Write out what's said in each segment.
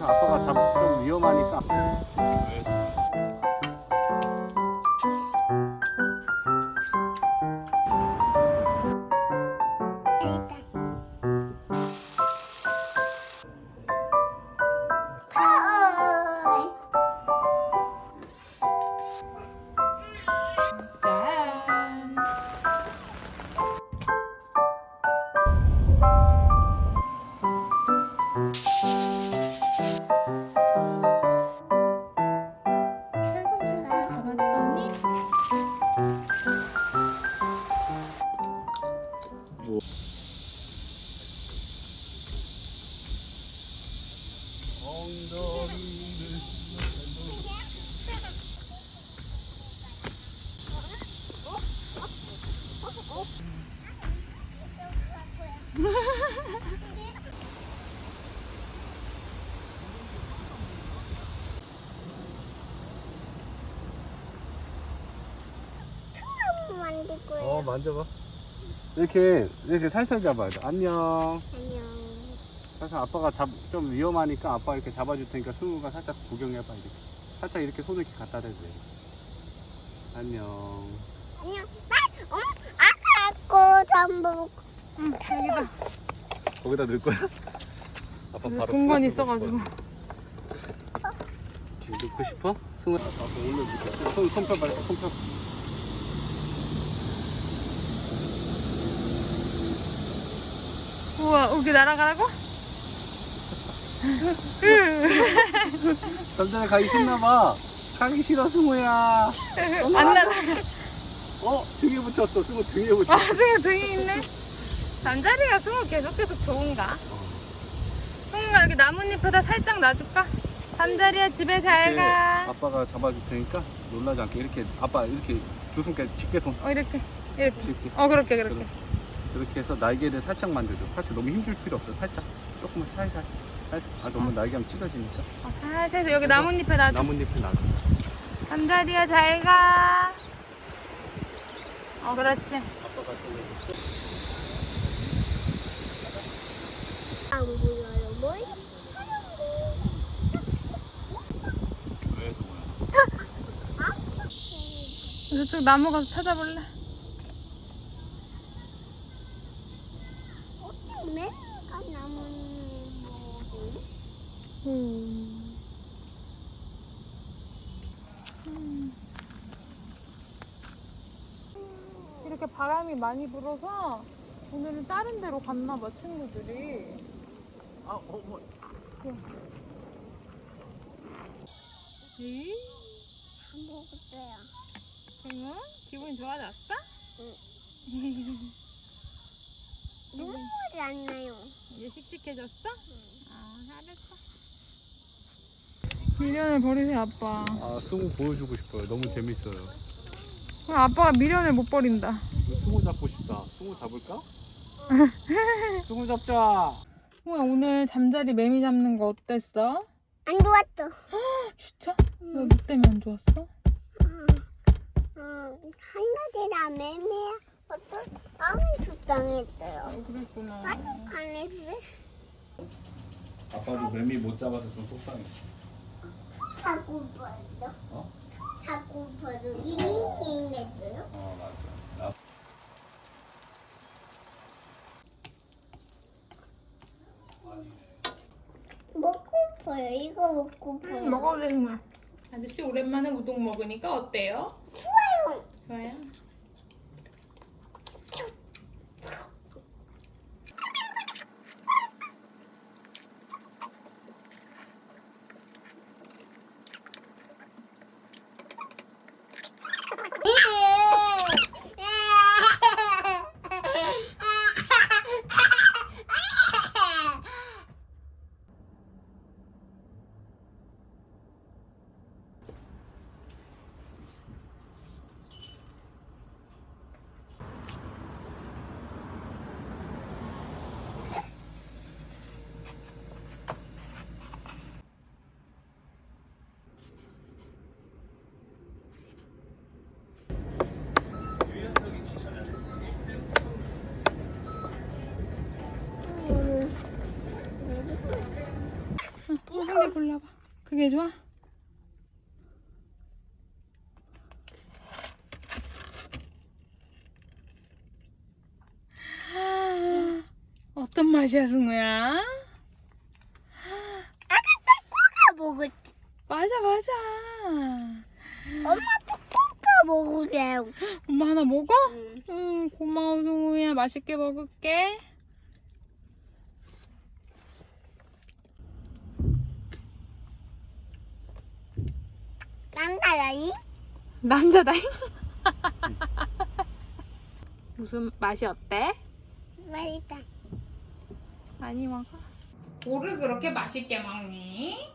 아빠가 잡좀 위험하니까. 만들 거예요. 어 만져봐. 이렇게 이렇게 살살 잡아야 돼. 안녕. 안녕. 살살 아빠가 잡, 좀 위험하니까 아빠 이렇게 잡아줄 테니까 승우가 살짝 구경해봐 이렇게. 살짝 이렇게 손을 이렇게 갖다 돼. 안녕. 안녕. 나, 어? 아까 거 전부 응, 여기다 거기다 넣을 거야? 아빠 바로 공간 있어가지고. 지금 넣고 싶어? 승우 아빠 올려줄게. 손, 손 펴봐, 손 펴. 우와 여기 날아가라고? 남자네 가기 싫나봐. 가기 싫어, 승우야. 안 날아가 어? 등에 붙였어. 승우 등에 붙였어. 아 승우 등이 있네 잠자리가 승우 계속 계속 좋은가? 승우가 여기 나뭇잎에다 살짝 놔줄까? 잠자리야 집에 이렇게 잘가 아빠가 잡아줄 테니까 놀라지 않게 이렇게 아빠 이렇게 두 손까지 집게 손 어 이렇게 이렇게 집게 어 그렇게 그렇게 이렇게 해서 날개를 살짝 만들죠. 살짝 너무 힘줄 필요 없어. 살짝 조금만 살살 살살. 아 너무 날개하면 찢어지니까 어, 살살 여기 나뭇잎에 놔줘 나뭇잎을 놔줘. 잠자리야 잘 가 어 그렇지 아빠가 좀안 보여요. 뭐? 왜 승우야? 저쪽 나무 가서 찾아볼래? 어떻게 맨날 남은 뭐지? 음. 이렇게 바람이 많이 불어서 오늘은 다른 데로 갔나 봐 친구들이 아 어머. 이? 안 먹었어요. 응? 기분이 좋아졌어? 눈물이 안 나요. 이제 씩씩해졌어? 아 잘했어 미련을 버리세요 아빠 아 승우 보여주고 싶어요. 너무 재밌어요. 그럼 아빠가 미련을 못 버린다 승우 잡고 싶다. 승우 잡을까? 승우 잡자. 뭐야 오늘 잠자리 매미 잡는 거 어땠어? 안 좋았어. 진짜? 왜뭐 때문에 안 좋았어? 음, 한나리랑 매매야. 어떤 마음이 속상했어요. 그랬구나. 아빠도 매미 못 잡아서 좀 속상해. 자꾸 벌써. 어? 자꾸 벌써 이미 게임했어요. 어 맞아. 나 먹고 싶어요. 이거 먹고 싶어요. 응, 먹어도 되는 거야. 아저씨 오랜만에 우동 먹으니까 어때요? 좋아요. 좋아요. 골라봐. 그게 좋아? 어떤 맛이야, 승우야? 코카 먹을. 맞아, 맞아. 엄마 또 코카 먹으래요. 엄마 하나 먹어? 응. 응, 고마워, 승우야. 맛있게 먹을게. 딴다라이? 남자다잉? 무슨 맛이 어때? 맛있다. 많이 먹어. 뭐를 그렇게 맛있게 먹니?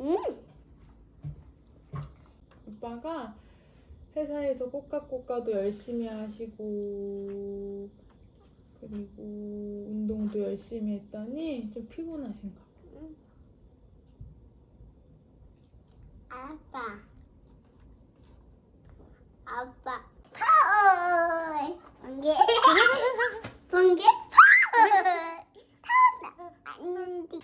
응. 오빠가 회사에서 꼬까꼬까도 열심히 하시고 그리고 운동도 열심히 했더니 좀 피곤하신가 봐. 아빠. 아빠. 파울. 번개. 번개. 파울. 타온다. 안디.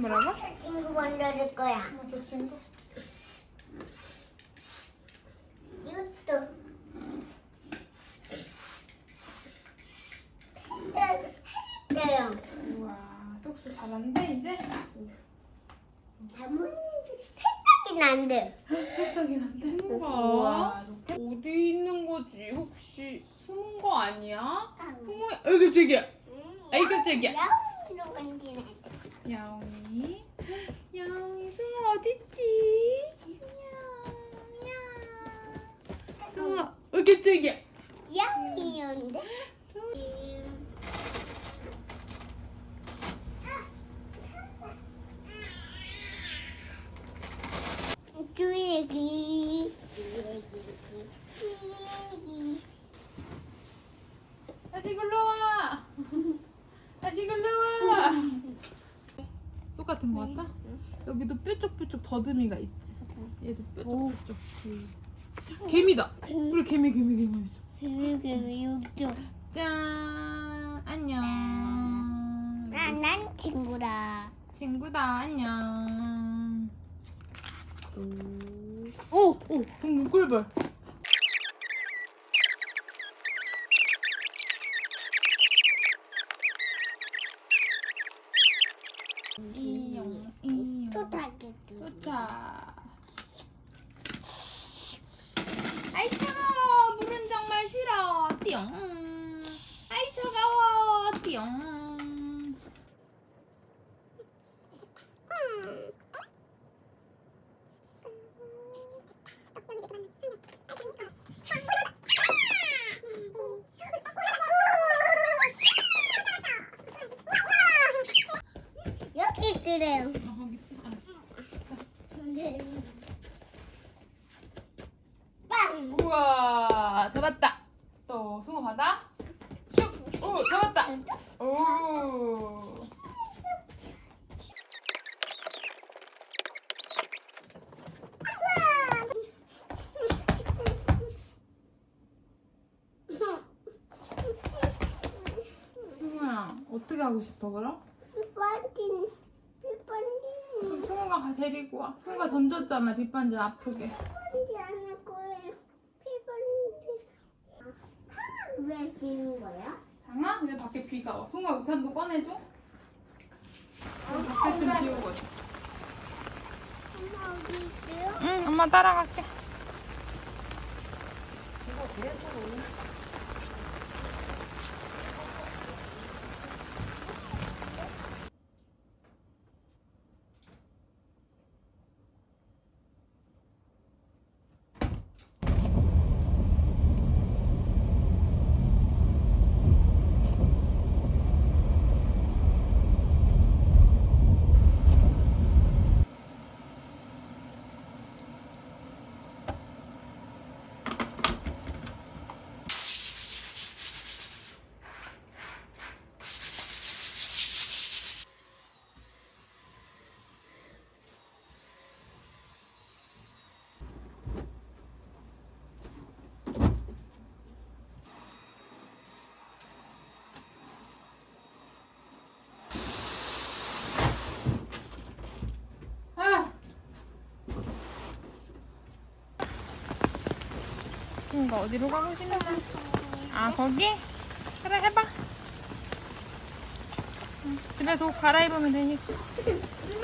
뭐라고? 친구 만들어줄 거야. 저 친구? 이것도. 했어요. 우와 쏙쏙 잘한대 이제? 안 돼. 우와. 뭐가? 어디 있는 거지? 혹시 숨은 거 아니야? 응. 승우야 아이 깜짝이야 아이 깜짝이야 야옹이로 만지네. 야옹이 야옹이 승우 어딨지? 야옹 승우야 아이 깜짝이야 야옹이였는데? 주얘기. 주얘기 아직 올라와. 아직 올라와. 똑같은 거 같아? 여기도 뾰족뾰족 더듬이가 있지? 얘도 뾰족뾰족 개미다. 우리 개미 개미 개미 있어? 주얘기 육조 짠. 안녕. 나난 친구다. 친구다. 안녕. 오! 오. 방금 꿀벌 이용 이용. 또 도착 Yeah. 던졌잖아. 빗반진 아프게. 빗반진 안할 거예요. 빗반진 왜 지는 거야? 장아? 왜 밖에 비가 와? 숭어 우산도 꺼내줘. 어, 밖에 좀 있어 엄마 어디 있어요? 응 엄마 따라갈게. 승우 가 어디로 가고 싶나? 아 거기? 그래 해봐. 응, 집에서 옷 갈아입으면 되니까.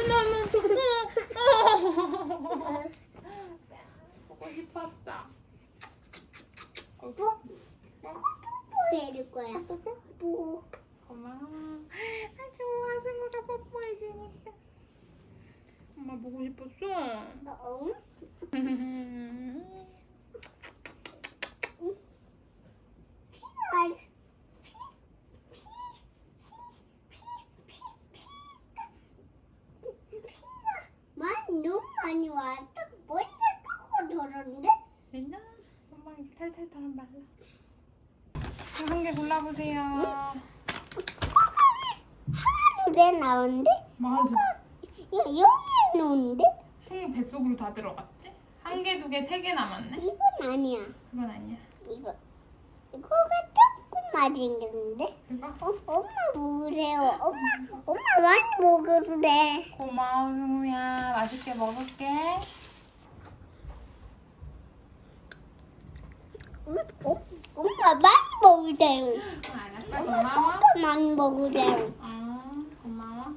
너무 보고 싶었어. 뽀뽀 해줄 거야. 뽀뽀. 고마워. 아 좋아 승우가 뽀뽀해주니까. 엄마 보고 싶었어. 어? 아, 피, 피, 피, 피, 피, 피가 많이 너무 많이 왔다. 머리가 끄고 돌았는데? 됐나? 엄마 이렇게 탈탈 털은 말라. 한 개 골라보세요. 하나도 내 나오는데? 맞아. 야, 여기에 놓는데? 승우 뱃속으로 다 들어갔지? 한 개, 두 개, 세 개 남았네. 이건 아니야. 그건 아니야. 이거. 이거가 조금만 생겼는데? 이거? 어, 엄마 먹으래요. 엄마, 엄마 많이 먹으래. 고마워 승우야. 맛있게 먹을게. 응? 어? 엄마 많이 먹으래요. 알았어. 고마워. 엄마 많이 먹으래요. 어, 고마워.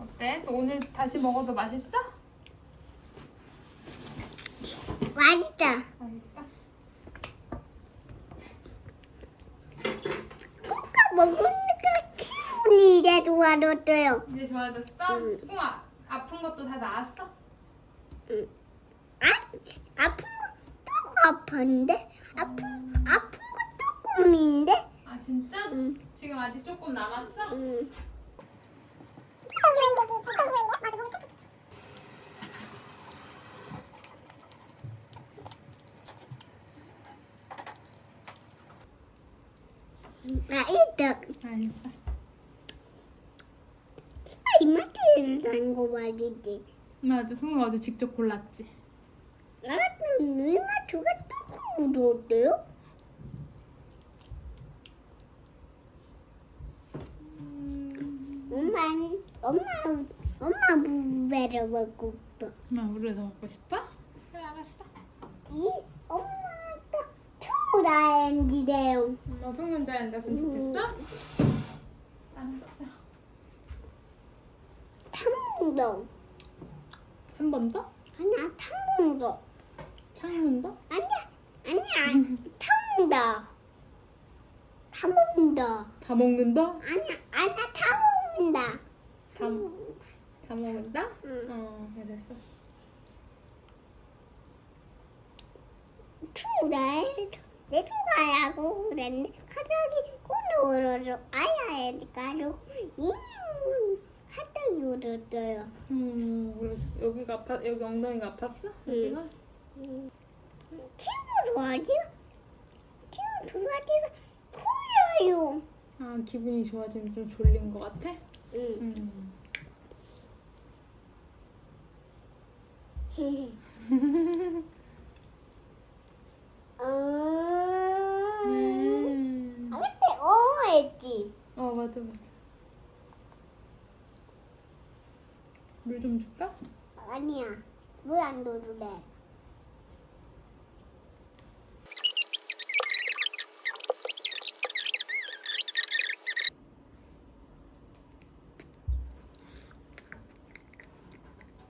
어때? 또 오늘 다시 먹어도 맛있어? 맛있다. 맛있어. 볶아 먹으니까 기분이 이래 좋아졌어요. 이제 좋아졌어? 응. 승우야, 아픈 것도 다 나았어? 아, 아픈 거 조금 아팠는데? 아픈, 아픈 거 조금인데? 아 진짜? 응. 지금 아직 조금 남았어? 응. 나 이따 알겠어. 이마트에서 산거 말이지. 맞아, 승우가 어제 직접 골랐지. 알았던 이마트가 조금 무서웠대요? 엄마, 엄마, 엄마 무배를 먹고 싶어. 엄마 우리도 먹고 싶어? 그래 알았어. 이 투라엔디래요. 엄마 혼자 앉았으면 좋겠어? 알았어. 탐문도 한 번 더? 아니야 탐문도 창문도? 아니야 아니야 탐문도 탐문도 다 먹는다? 아니야 아니야 탐문다. 다, 다 먹는다? 응. 어, 그랬어. 투라에 내려가라고 그랬는데 갑자기 꼬르르 아야 가지고 잉 하다기 울었어요. 음, 그랬어. 여기가 아파, 여기 엉덩이가 아팠어? 여기가? 친구 좋아하지? 친구 좋아하지만 풀려요. 아, 기분이 좋아지면 좀 졸린 것 같아? 응. 음. 음. 음. 아 근데 어 했지. 어, 맞아, 맞아. 물 좀 줄까? 아니야. 물 안 넣어줄래.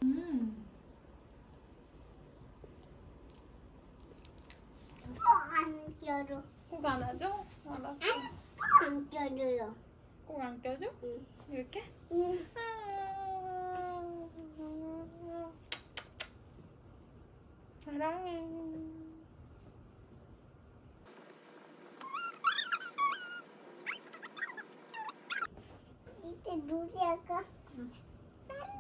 음. 또안 껴줘. 꼭 안아줘? 알았어. 안 껴줘요. 꼭 안 껴줘? 응. 이렇게? 응. 사랑해. 이제 놀이 할까? 응.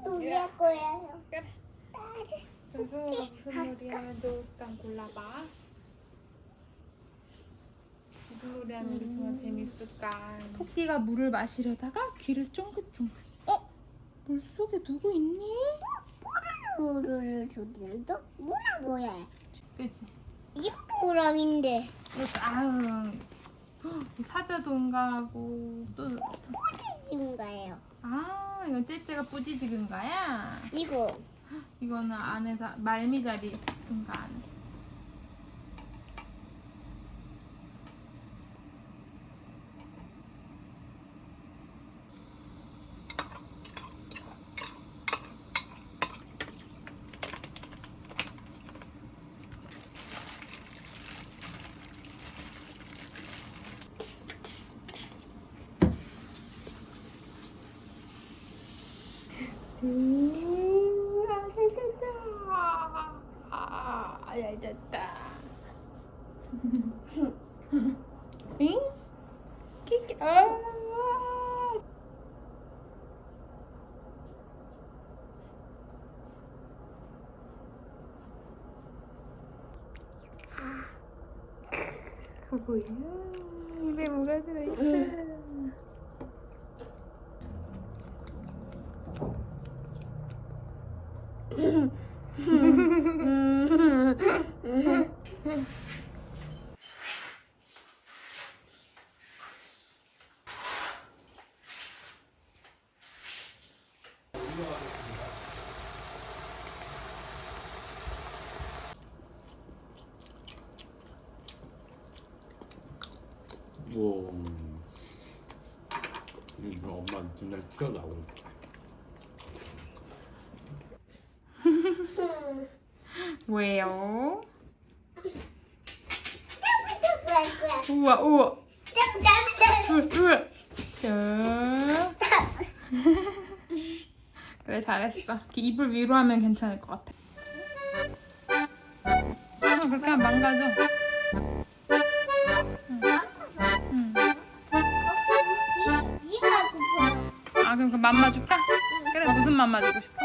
놀이 할 거예요. 그래. 딸이. 승우가 무슨 놀이 하면 좋을까 골라봐. 무슨 놀이 하면 우리 정말 재밌을까? 토끼가 물을 마시려다가 귀를 쫑긋쫑긋. 어? 물 속에 누구 있니? 물을 주는데 뭐라 뭐야? 그치? 이거? 이것도 아유 헉, 사자도 응가하고 또 인가요? 아, 이건 째째가 뿌지직은 거야? 이거 이거는 안에서 말미잘이 응가하네. 음, 잤다. 아, 잘 잤다. 응? 아. 뭐야? 입 왜요? 우와 우와 우와 자 그래 잘했어 이렇게 입을 위로 하면 괜찮을 것 같아 응, 그렇게 하면 망가져 응. 응. 아 그럼 그 맘마 줄까? 그래 무슨 맘마 주고 싶어?